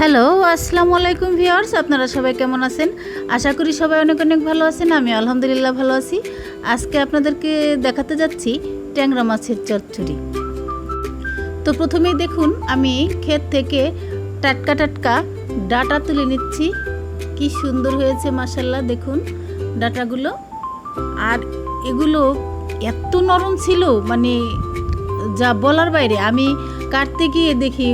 Hello আসসালামু আলাইকুম viewers আপনারা সবাই কেমন আছেন? আশা করি সবাই অনেক অনেক ভালো আছেন। আমি আলহামদুলিল্লাহ ভালো আছি। আজকে আপনাদেরকে দেখাতে যাচ্ছি ট্যাংরা মাছের চচ্চড়ি। তো প্রথমেই দেখুন, আমি ক্ষেত থেকে টাটকা টাটকা ডাটা তুলে নিচ্ছি। কি সুন্দর হয়েছে মাসাল্লাহ দেখুন ডাটাগুলো। আর এগুলো এত নরম ছিল মানে যা বলার বাইরে, আমি কাটতে গিয়ে দেখি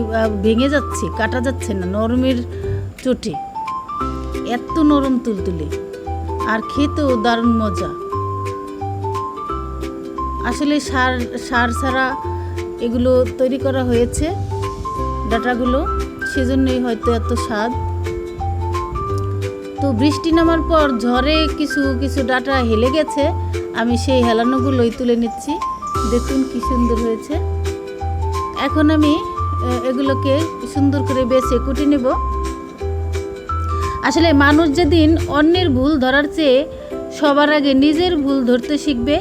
ভেঙে যাচ্ছে, কাটা যাচ্ছে না, নরমের চোটে। এত নরম তুলতুলে। আর খেতেও দারুণ মজা। আসলে সার সার ছাড়া এগুলো তৈরি করা হয়েছে, ডাটাগুলো, সেজন্যই হয়তো এত স্বাদ। তো বৃষ্টি নামার পর ঝড়ে কিছু কিছু ডাটা হেলে গেছে, আমি সেই হেলানোগুলোই তুলে নিচ্ছি। দেখুন কি সুন্দর হয়েছে। এখন আমি এগুলোকে সুন্দর করে বেছে কুটি নেব। আসলে মানুষ যেদিন অন্যের ভুল ধরার চেয়ে সবার আগে নিজের ভুল ধরতে শিখবে,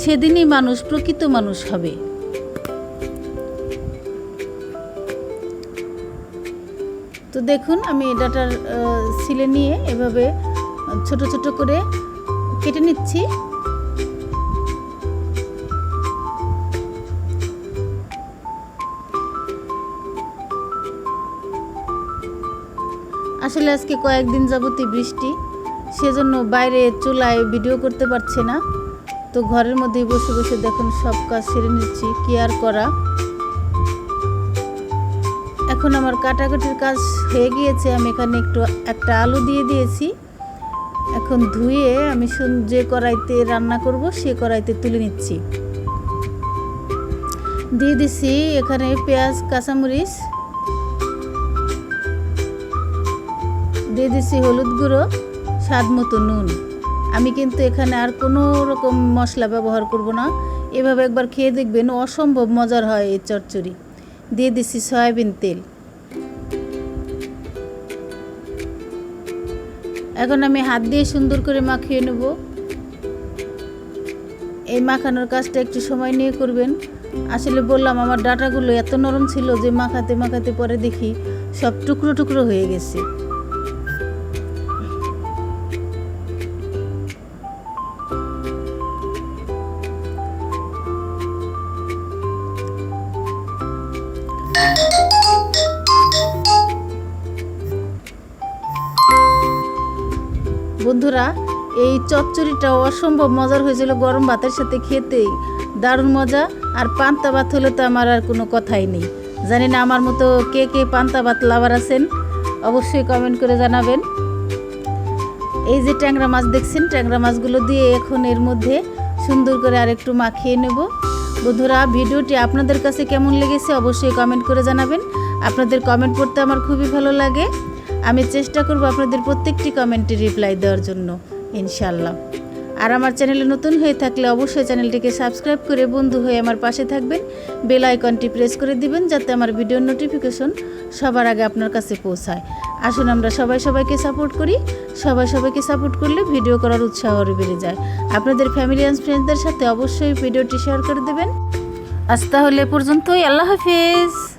সেদিনই মানুষ প্রকৃত মানুষ হবে। তো দেখুন, আমি ডাটার ছিলে নিয়ে এভাবে ছোট ছোট করে কেটে নিচ্ছি। আসলে আজকে কয়েকদিন যাবতই বৃষ্টি, সেজন্য বাইরে চুলায় ভিডিও করতে পারছি না। তো ঘরের মধ্যেই বসে বসে দেখুন সব কাজ সেরে নিচ্ছি, কি আর করা। এখন আমার কাটাকাটির কাজ হয়ে গিয়েছে, আমি এখানে একটু একটা আলু দিয়ে দিয়েছি। এখন ধুয়ে আমি যে কড়াইতে রান্না করব, সে কড়াইতে তুলে নিচ্ছি। দিয়ে দিছি এখানে পেঁয়াজ, কাঁচামরিচ দিয়ে দিছি হলুদ গুঁড়ো, স্বাদ মতো নুন। আমি কিন্তু এখানে আর কোনো রকম মশলা ব্যবহার করব না। এভাবে একবার খেয়ে দেখবেন, অসম্ভব মজার হয় এই চচ্চড়ি। দিয়ে দিছি সয়াবিন তেল। এখন আমি হাত দিয়ে সুন্দর করে মাখিয়ে নেব। এই মাখানোর কাজটা একটু সময় নিয়ে করবেন। আসলে বললাম, আমার ডাটাগুলো এত নরম ছিল যে মাখাতে মাখাতে পরে দেখি সব টুকরো টুকরো হয়ে গেছে। বন্ধুরা, এই চচ্চড়িটা অসম্ভব মজার হয়েছিল গরম ভাতের সাথে খেতেই। দারুণ মজা, আর পান্তা ভাত হলে তো আমার আর কোনো কথাই নেই। জানি না আমার মতো কে কে পান্তা ভাত লাভার আছেন, অবশ্যই কমেন্ট করে জানাবেন। এই যে ট্যাংরা মাছ দেখছেন, ট্যাংরা মাছগুলো দিয়ে এখন এর মধ্যে সুন্দর করে আরেকটু মাখিয়ে নেব। বন্ধুরা, ভিডিওটি আপনাদের কাছে কেমন লেগেছে অবশ্যই কমেন্ট করে জানাবেন। আপনাদের কমেন্ট পড়তে আমার খুবই ভালো লাগে। আমি চেষ্টা করব আপনাদের প্রত্যেকটি কমেন্টে রিপ্লাই দেওয়ার জন্য ইনশাল্লাহ আর আমার চ্যানেলে নতুন হয়ে থাকলে অবশ্যই চ্যানেলটিকে সাবস্ক্রাইব করে বন্ধু হয়ে আমার পাশে থাকবেন। বেল আইকনটি প্রেস করে দিবেন যাতে আমার ভিডিওর নোটিফিকেশন সবার আগে আপনার কাছে পৌঁছায়। আসুন আমরা সবাই সবাইকে সাপোর্ট করি। সবাই সবাইকে সাপোর্ট করলে ভিডিও করার উৎসাহ আরও বেড়ে যায়। আপনাদের ফ্যামিলি অ্যান্ড ফ্রেন্ডসদের সাথে অবশ্যই ভিডিওটি শেয়ার করে দেবেন। আজ তাহলে পর্যন্তই, আল্লাহ হাফিজ।